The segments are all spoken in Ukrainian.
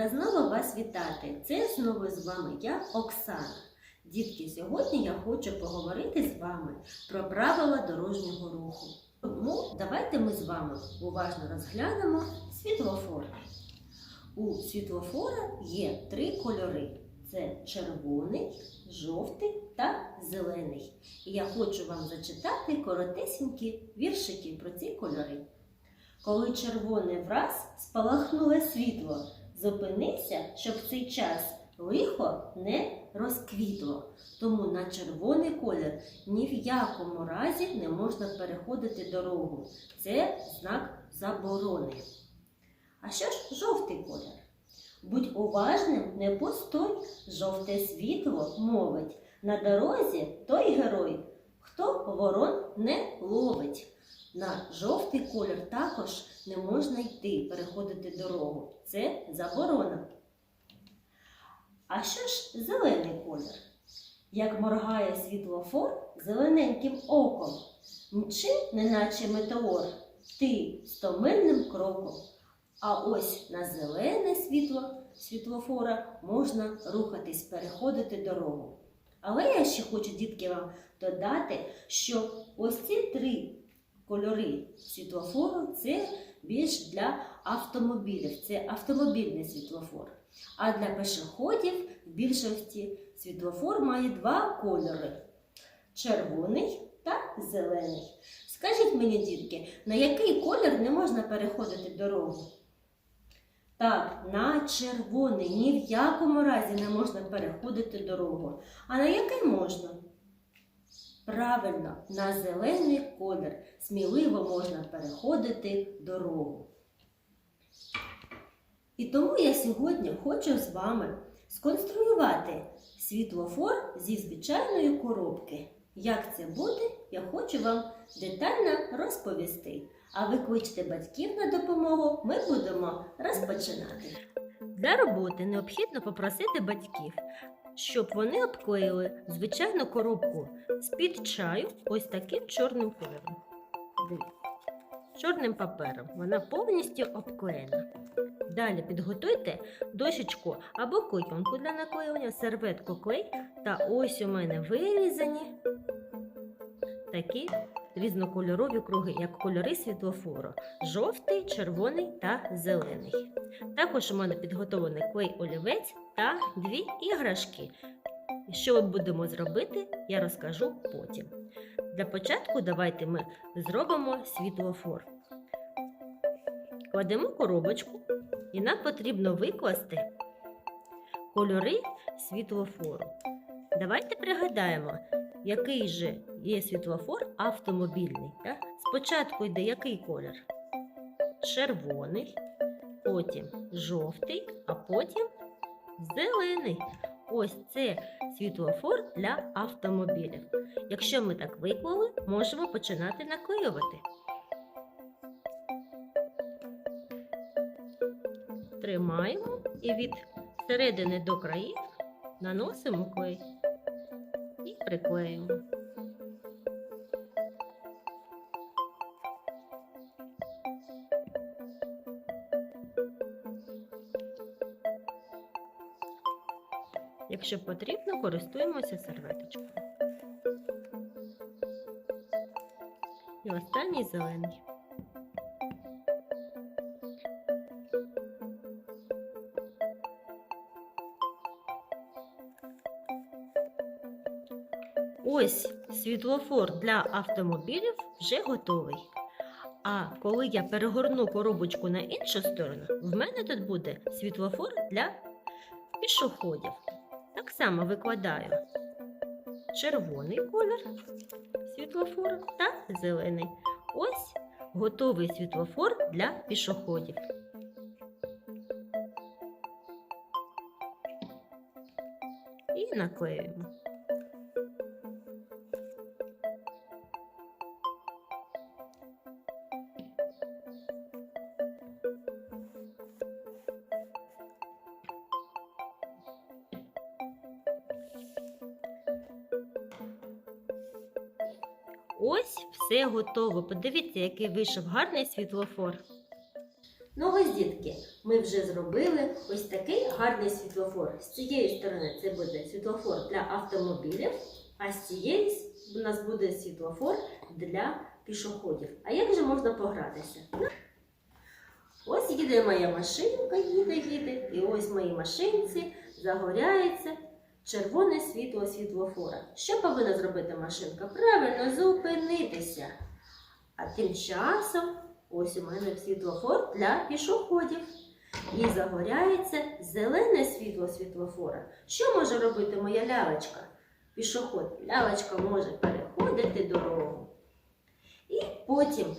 рада знову вас вітати. Це знову з вами я, Оксана. Дітки, сьогодні я хочу поговорити з вами про правила дорожнього руху. Тому давайте ми з вами уважно розглянемо світлофор. У світлофора є три кольори: це червоний, жовтий та зелений. І я хочу вам зачитати коротесенькі віршики про ці кольори. Коли червоне враз спалахнуло світло, зупинися, щоб в цей час лихо не розквітло. Тому на червоний колір ні в якому разі не можна переходити дорогу. Це знак заборони. А що ж жовтий колір? Будь уважним, не постой, жовте світло мовить. На дорозі той герой, хто ворон не ловить. На жовтий колір також не можна йти, переходити дорогу. Це заборона. А що ж зелений колір? Як моргає світлофор зелененьким оком, мчи, неначе метеор, ти стомильним кроком. А ось на зелене світло світлофора можна рухатись, переходити дорогу. Але я ще хочу, дітки, вам додати, що ось ці три кольори світлофору це більш для автомобілів, це автомобільний світлофор. А для пешеходів в більшості світлофор має два кольори червоний та зелений. Скажіть мені, дітки, на який колір не можна переходити дорогу? Так, на червоний ні в якому разі не можна переходити дорогу. А на який можна? Правильно, на зелений колір сміливо можна переходити дорогу. І тому я сьогодні хочу з вами сконструювати світлофор зі звичайної коробки. Як це буде, я хочу вам детально розповісти. А ви кличте батьків на допомогу, ми будемо розпочинати. Для роботи необхідно попросити батьків, щоб вони обклеїли звичайну коробку з-під чаю ось таким чорним кольором. Чорним папером. Вона повністю обклеєна. Далі підготуйте дощечку або клейонку для наклеювання, серветку клей та ось у мене вирізані такі різнокольорові круги, як кольори світлофору: жовтий, червоний та зелений. Також у мене підготовлений клей олівець та дві іграшки. Що ми будемо зробити, я розкажу потім. Для початку давайте ми зробимо світлофор. Кладемо коробочку, і нам потрібно викласти кольори світлофору. Давайте пригадаємо, який же є світлофор автомобільний. Так? Спочатку йде який колір? Червоний, потім жовтий, а потім зелений. Ось це світлофор для автомобілів. Якщо ми так виклали, можемо починати наклеювати. Тримаємо і від середини до країв наносимо клей і приклеюємо. Якщо потрібно, користуємося серветочкою. І останній зелений. Ось світлофор для автомобілів вже готовий. А коли я перегорну коробочку на іншу сторону, в мене тут буде світлофор для пішоходів. Так само викладаю червоний колір світлофору та зелений. Ось готовий світлофор для пішоходів. І наклеюємо. Ось все готово. Подивіться, який вийшов гарний світлофор. Ну ось, дітки, ми вже зробили ось такий гарний світлофор. З цієї сторони це буде світлофор для автомобілів, а з цієї у нас буде світлофор для пішоходів. А як же можна погратися? Ось їде моя машинка, їде, їде, і ось в моїй машинці загоряється червоне світло світлофора. Що повинна зробити машинка? Правильно, зупинитися. А тим часом ось у мене світлофор для пішоходів. І загоряється зелене світло світлофора. Що може робити моя лялечка? Пішоход. Лялечка може переходити дорогу. І потім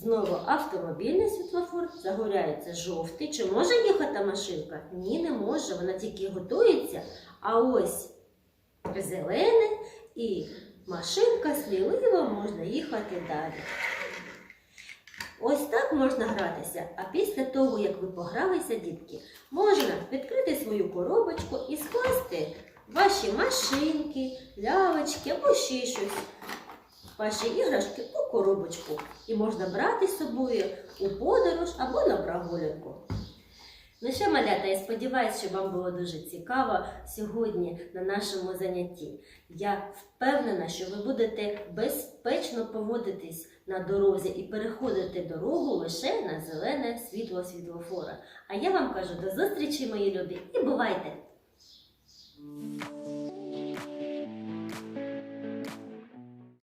знову автомобільний світлофор загоряється жовтий. Чи може їхати машинка? Ні, не може. Вона тільки готується. А ось зелене і машинка сміливо можна їхати далі. Ось так можна гратися. А після того, як ви погралися, дітки, можна відкрити свою коробочку і скласти ваші машинки, лявочки або ще щось. Ваші іграшки у коробочку. І можна брати з собою у подорож або на прогулянку. Ну що, малята, я сподіваюся, що вам було дуже цікаво сьогодні на нашому занятті. Я впевнена, що ви будете безпечно поводитись на дорозі і переходити дорогу лише на зелене світло світлофора. А я вам кажу до зустрічі, мої любі, і бувайте!